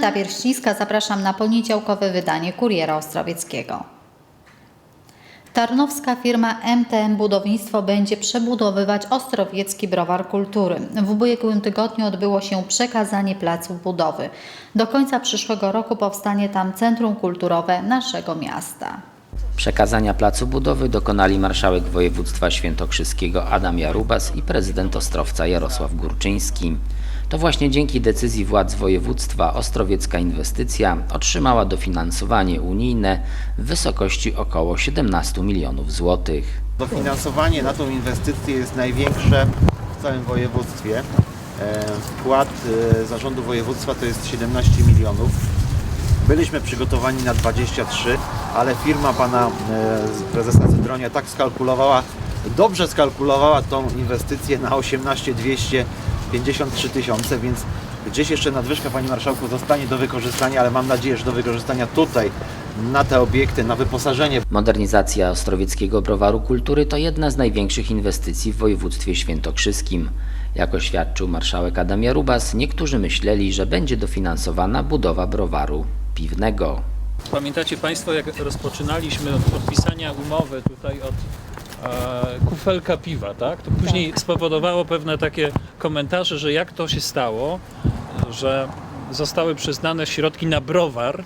Aneta Pierścińska, zapraszam na poniedziałkowe wydanie Kuriera Ostrowieckiego. Tarnowska firma MTM Budownictwo będzie przebudowywać Ostrowiecki Browar Kultury. W ubiegłym tygodniu odbyło się przekazanie placów budowy. Do końca przyszłego roku powstanie tam Centrum Kulturowe naszego miasta. Przekazania placu budowy dokonali marszałek województwa świętokrzyskiego Adam Jarubas i prezydent Ostrowca Jarosław Górczyński. To właśnie dzięki decyzji władz województwa ostrowiecka inwestycja otrzymała dofinansowanie unijne w wysokości około 17 milionów złotych. Dofinansowanie na tą inwestycję jest największe w całym województwie. E, Wkład e, zarządu województwa to jest 17 milionów. Byliśmy przygotowani na 23, ale firma pana e, prezesa Cydronia tak skalkulowała, dobrze skalkulowała tą inwestycję na 18 253 tysiące, więc gdzieś jeszcze nadwyżka panie marszałku zostanie do wykorzystania, ale mam nadzieję, że do wykorzystania tutaj na te obiekty, na wyposażenie Modernizacja Ostrowieckiego Browaru Kultury to jedna z największych inwestycji w województwie świętokrzyskim. Jak oświadczył marszałek Adam Jarubas, niektórzy myśleli, że będzie dofinansowana budowa browaru piwnego. Pamiętacie Państwo, jak rozpoczynaliśmy od podpisania umowy tutaj od kufelka piwa, tak? To później spowodowało pewne takie komentarze, że jak to się stało, że zostały przyznane środki na browar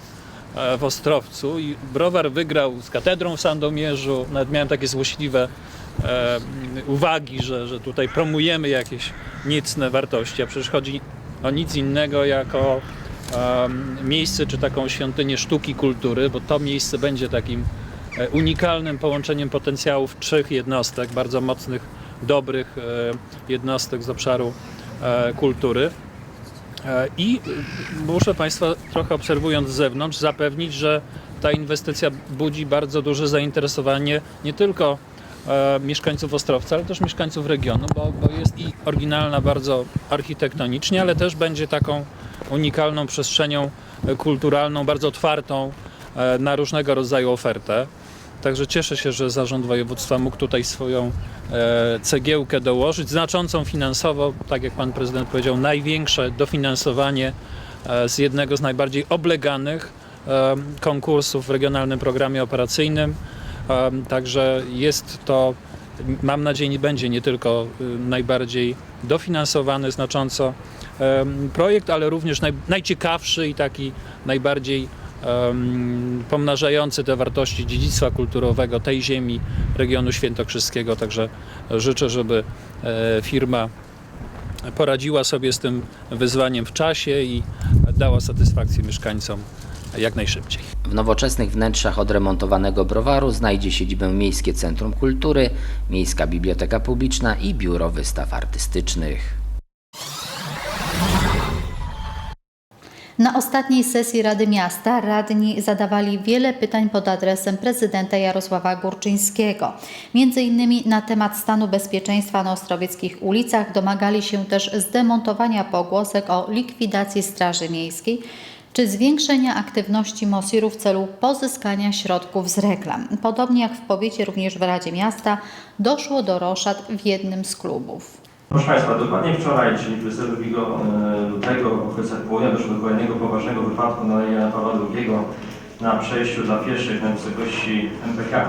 e, w Ostrowcu i browar wygrał z katedrą w Sandomierzu. Nawet miałem takie złośliwe e, uwagi, że, że tutaj promujemy jakieś nicne wartości, a przecież chodzi o nic innego jako em, miejsce czy taką świątynię sztuki kultury, bo to miejsce będzie takim e, unikalnym połączeniem potencjałów trzech jednostek, bardzo mocnych, dobrych e, jednostek z obszaru e, kultury. E, I muszę Państwa trochę obserwując z zewnątrz zapewnić, że ta inwestycja budzi bardzo duże zainteresowanie nie tylko e, mieszkańców Ostrowca, ale też mieszkańców regionu, bo, bo jest i oryginalna bardzo architektonicznie, ale też będzie taką unikalną przestrzenią e, kulturalną, bardzo otwartą e, na różnego rodzaju ofertę. Także cieszę się, że Zarząd Województwa mógł tutaj swoją e, cegiełkę dołożyć, znaczącą finansowo, tak jak Pan Prezydent powiedział, największe dofinansowanie e, z jednego z najbardziej obleganych e, konkursów w Regionalnym Programie Operacyjnym. Także jest to, mam nadzieję, nie będzie nie tylko najbardziej dofinansowany znacząco projekt, ale również naj, najciekawszy i taki najbardziej pomnażający te wartości dziedzictwa kulturowego tej ziemi regionu świętokrzyskiego. Także życzę, żeby e, firma poradziła sobie z tym wyzwaniem w czasie i dała satysfakcję mieszkańcom jak najszybciej. W nowoczesnych wnętrzach odremontowanego browaru znajdzie siedzibę Miejskie Centrum Kultury, Miejska Biblioteka Publiczna i Biuro Wystaw Artystycznych. Na ostatniej sesji Rady Miasta radni zadawali wiele pytań pod adresem prezydenta Jarosława Górczyńskiego. Między innymi na temat stanu bezpieczeństwa na ostrowieckich ulicach domagali się też zdemontowania pogłosek o likwidacji Straży Miejskiej czy zwiększenia aktywności MOSIR-u w celu pozyskania środków z reklam. Podobnie jak w powiecie, również w Radzie Miasta doszło do roszad w jednym z klubów. Proszę Państwa, dokładnie wczoraj, czyli 22 e, lutego w okolicach południa doszło do kolejnego poważnego wypadku na Jana Pawła II na przejściu dla pieszych na wysokości MPK.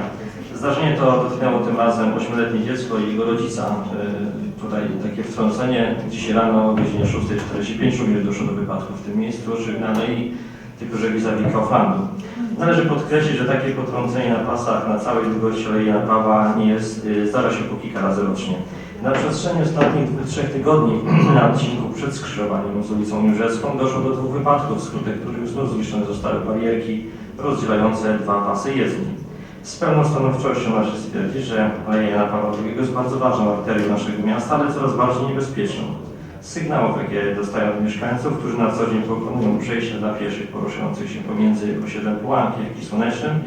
Zdarzenie to dotknęło tym razem 8-letnie dziecko i jego rodzica. E, Tutaj takie wtrącenie. Dzisiaj rano o godzinie 6.45 również doszło do wypadku w tym miejscu, na alei typu vis-a-vis Kauflandu. Należy podkreślić, że takie potrącenie na pasach na całej długości Alei Jana Pawła nie jest, e, zdarza się po kilka razy rocznie. Na przestrzeni ostatnich dwóch, trzech tygodni na odcinku przed skrzyżowaniem z ulicą Niżecką doszło do dwóch wypadków, wskutek których znów zniszczone zostały barierki rozdzielające dwa pasy jezdni. Z pełną stanowczością należy stwierdzić, że Aleja Jana Pawła II jest bardzo ważną arterią naszego miasta, ale coraz bardziej niebezpieczną. Sygnałów, jakie dostają od mieszkańców, którzy na co dzień pokonują przejścia dla pieszych poruszających się pomiędzy osiedlem Połanki i Słonecznym,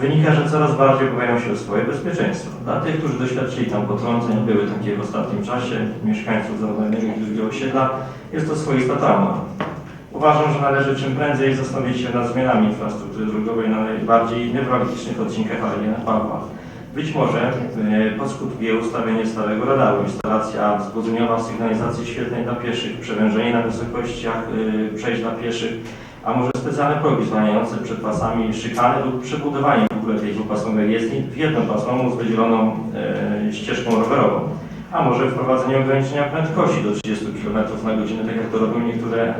wynika, że coraz bardziej obawiają się o swoje bezpieczeństwo. Dla tych, którzy doświadczyli tam potrąceń, były takie w ostatnim czasie, mieszkańców zarówno jednego, i drugiego osiedla, jest to swoista trauma. Uważam, że należy czym prędzej zastanowić się nad zmianami infrastruktury drogowej na najbardziej newralgicznych odcinkach Alei Jana Pawła. Być może e, poskutkuje ustawienie stałego radaru, instalacja wzbudzeniowa sygnalizacji świetnej dla pieszych, przewężenie na wysokościach e, przejść dla pieszych, a może specjalne progi zwalniające przed pasami szykany lub przebudowanie w ogóle tej dwupasowej jezdni w jednopasową z wydzieloną e, ścieżką rowerową. A może wprowadzenie ograniczenia prędkości do 30 km na godzinę, tak jak to robią niektóre e,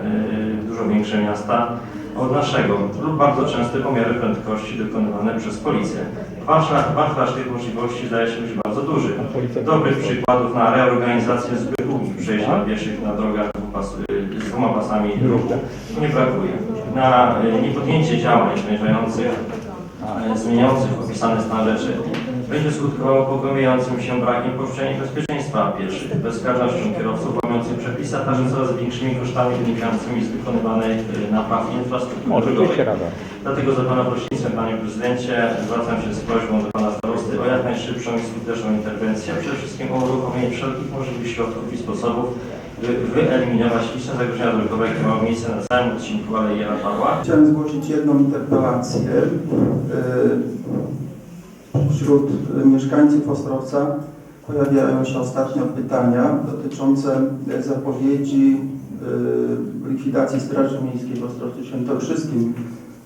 dużo większe miasta od naszego, lub bardzo częste pomiary prędkości dokonywane przez policję. Wachlarz tych możliwości zdaje się być bardzo duży. Dobrych przykładów na reorganizację zbyt długich przejść dla pieszych na drogach z dwoma pasami ruchu nie brakuje. Na y, niepodjęcie działań zmierzających, zmieniających opisany stan rzeczy będzie skutkowało pogłębiającym się brakiem poczucia bezpieczeństwa pieszych, bezkarnością kierowców łamiących przepisy, a także coraz większymi kosztami wynikającymi z wykonywanej y, naprawy infrastruktury drogowej. Dlatego za Pana pośrednictwem, Panie Prezydencie, zwracam się z prośbą do Pana Starosty o jak najszybszą i skuteczną interwencję, a przede wszystkim o uruchomienie wszelkich możliwych środków i sposobów, wyeliminować liczne zagrożenia drogowe, jakie mają miejsce na całym odcinku Alei Jana Pawła. Chciałem zgłosić jedną interpelację. Y, Wśród mieszkańców Ostrowca pojawiają się ostatnio pytania dotyczące zapowiedzi y, likwidacji Straży Miejskiej w Ostrowcu Świętokrzyskim.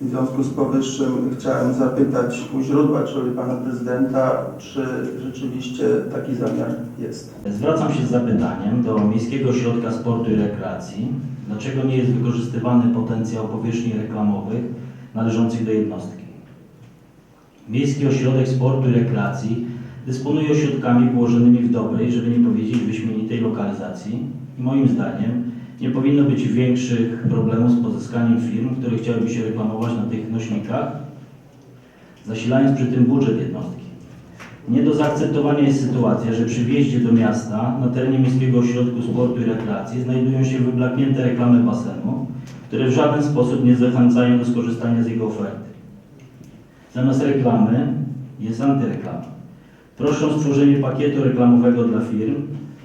W związku z powyższym chciałem zapytać u źródła, czyli Pana Prezydenta, czy rzeczywiście taki zamiar jest. Zwracam się z zapytaniem do Miejskiego Ośrodka Sportu i Rekreacji. Dlaczego nie jest wykorzystywany potencjał powierzchni reklamowych należących do jednostki? Miejski Ośrodek Sportu i Rekreacji dysponuje ośrodkami położonymi w dobrej, żeby nie powiedzieć wyśmienitej lokalizacji i moim zdaniem nie powinno być większych problemów z pozyskaniem firm, które chciałyby się reklamować na tych nośnikach, zasilając przy tym budżet jednostki. Nie do zaakceptowania jest sytuacja, że przy wjeździe do miasta na terenie Miejskiego Ośrodku Sportu i Rekreacji znajdują się wyblaknięte reklamy basenu, które w żaden sposób nie zachęcają do skorzystania z jego oferty. Zamiast reklamy jest antyreklama. Proszę o stworzenie pakietu reklamowego dla firm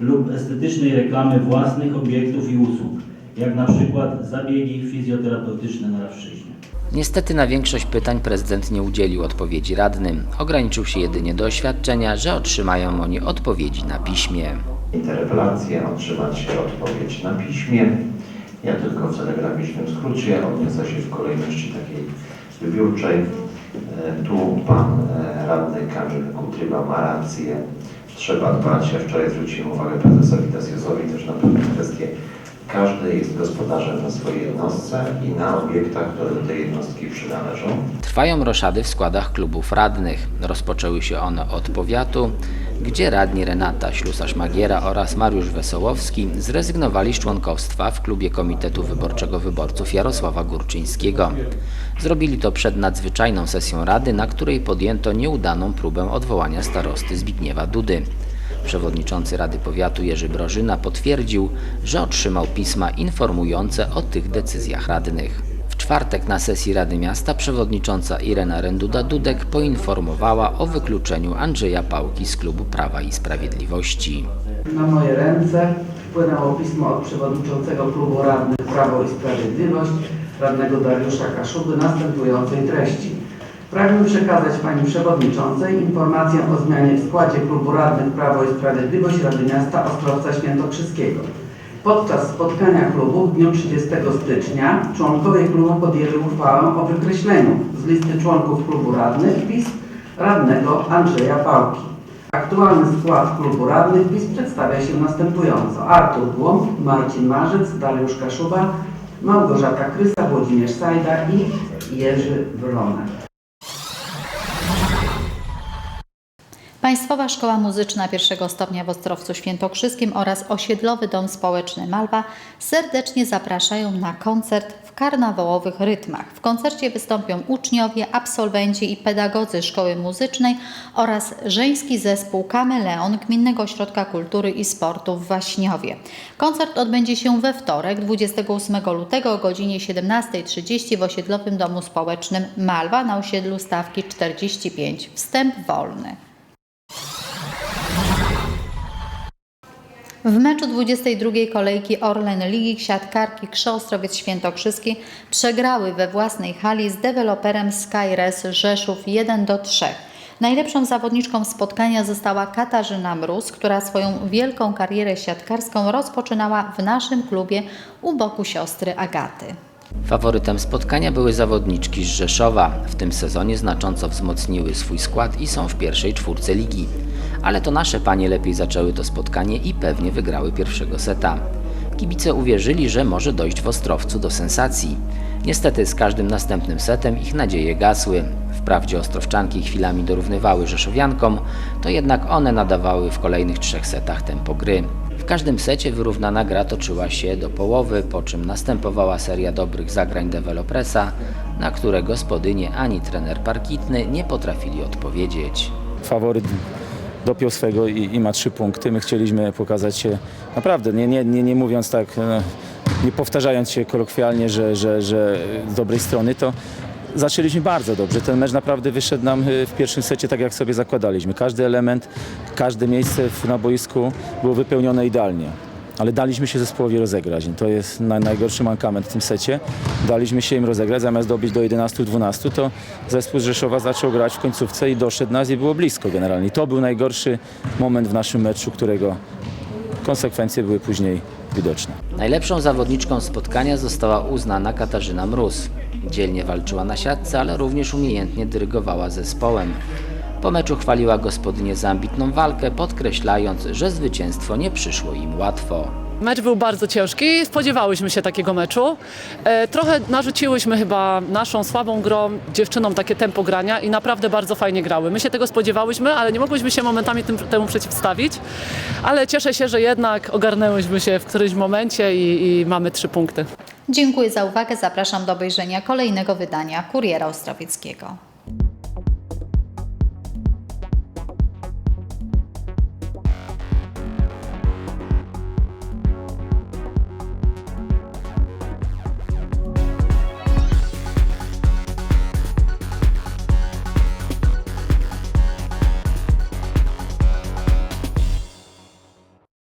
lub estetycznej reklamy własnych obiektów i usług, jak na przykład zabiegi fizjoterapeutyczne na rawszczyźnie. Niestety na większość pytań prezydent nie udzielił odpowiedzi radnym. Ograniczył się jedynie do oświadczenia, że otrzymają oni odpowiedzi na piśmie. interpelację, otrzymać odpowiedź na piśmie. Ja tylko w telegraficznym skrócie odniosę się w kolejności takiej wybiórczej. E, Tu pan e, radny Kamil Kutryba ma rację. Trzeba dbać. Ja wczoraj zwróciłem uwagę prezesowi Tasjosowi też na pewne kwestie. Każdy jest gospodarzem na swojej jednostce i na obiektach, które do tej jednostki przynależą. Trwają roszady w składach klubów radnych. Rozpoczęły się one od powiatu, gdzie radni Renata Ślusarz-Magiera oraz Mariusz Wesołowski zrezygnowali z członkostwa w klubie Komitetu Wyborczego Wyborców Jarosława Górczyńskiego. Zrobili to przed nadzwyczajną sesją rady, na której podjęto nieudaną próbę odwołania starosty Zbigniewa Dudy. Przewodniczący Rady Powiatu Jerzy Brożyna potwierdził, że otrzymał pisma informujące o tych decyzjach radnych. W czwartek na sesji Rady Miasta przewodnicząca Irena Renduda-Dudek poinformowała o wykluczeniu Andrzeja Pałki z klubu Prawa i Sprawiedliwości. Na moje ręce wpłynęło pismo od przewodniczącego klubu radnych Prawo i Sprawiedliwość, radnego Dariusza Kaszuby, następującej treści. Pragnę przekazać Pani Przewodniczącej informację o zmianie w składzie klubu radnych Prawo i Sprawiedliwość Rady Miasta Ostrowca Świętokrzyskiego. Podczas spotkania klubu w dniu 30 stycznia członkowie klubu podjęli uchwałę o wykreśleniu z listy członków klubu radnych PiS radnego Andrzeja Pałki. Aktualny skład klubu radnych PiS przedstawia się następująco. Artur Głąb, Marcin Marzec, Dariusz Kaszuba, Małgorzata Krysa, Włodzimierz Sajda i Jerzy Wronek. Państwowa Szkoła Muzyczna pierwszego stopnia w Ostrowcu Świętokrzyskim oraz Osiedlowy Dom Społeczny Malwa serdecznie zapraszają na koncert w karnawałowych rytmach. W koncercie wystąpią uczniowie, absolwenci i pedagodzy Szkoły Muzycznej oraz żeński zespół Kameleon Gminnego Ośrodka Kultury i Sportu w Waśniowie. Koncert odbędzie się we wtorek 28 lutego o godzinie 17.30 w Osiedlowym Domu Społecznym Malwa na osiedlu Stawki 45. Wstęp wolny. W meczu 22 kolejki Orlen Ligi siatkarki Krzy Ostrowiec Świętokrzyski przegrały we własnej hali z deweloperem Skyres Rzeszów 1 do 3. Najlepszą zawodniczką spotkania została Katarzyna Mróz, która swoją wielką karierę siatkarską rozpoczynała w naszym klubie u boku siostry Agaty. Faworytem spotkania były zawodniczki z Rzeszowa. W tym sezonie znacząco wzmocniły swój skład i są w pierwszej czwórce ligi. Ale to nasze panie lepiej zaczęły to spotkanie i pewnie wygrały pierwszego seta. Kibice uwierzyli, że może dojść w Ostrowcu do sensacji. Niestety z każdym następnym setem ich nadzieje gasły. Wprawdzie Ostrowczanki chwilami dorównywały Rzeszowiankom, to jednak one nadawały w kolejnych trzech setach tempo gry. W każdym secie wyrównana gra toczyła się do połowy, po czym następowała seria dobrych zagrań dewelopresa, na które gospodynie ani trener parkitny nie potrafili odpowiedzieć. faworyt dopiął swego i, i ma trzy punkty. My chcieliśmy pokazać się naprawdę, nie, nie, nie, nie mówiąc tak, e, nie powtarzając się kolokwialnie, że, że, że z dobrej strony, to zaczęliśmy bardzo dobrze. Ten mecz naprawdę wyszedł nam e, w pierwszym secie tak, jak sobie zakładaliśmy. Każdy element, każde miejsce na boisku było wypełnione idealnie. Ale daliśmy się zespołowi rozegrać. To jest naj, najgorszy mankament w tym secie. Daliśmy się im rozegrać, zamiast dobić do 11-12, to zespół z Rzeszowa zaczął grać w końcówce i doszedł nas i było blisko generalnie. To był najgorszy moment w naszym meczu, którego konsekwencje były później widoczne. Najlepszą zawodniczką spotkania została uznana Katarzyna Mróz. Dzielnie walczyła na siatce, ale również umiejętnie dyrygowała zespołem. Po meczu chwaliła gospodynię za ambitną walkę, podkreślając, że zwycięstwo nie przyszło im łatwo. Mecz był bardzo ciężki, spodziewałyśmy się takiego meczu. E, trochę narzuciłyśmy chyba naszą słabą grą dziewczynom takie tempo grania i naprawdę bardzo fajnie grały. My się tego spodziewałyśmy, ale nie mogłyśmy się momentami tym, temu przeciwstawić. Ale cieszę się, że jednak ogarnęłyśmy się w którymś momencie i, i mamy trzy punkty. Dziękuję za uwagę. Zapraszam do obejrzenia kolejnego wydania Kuriera Ostrowieckiego.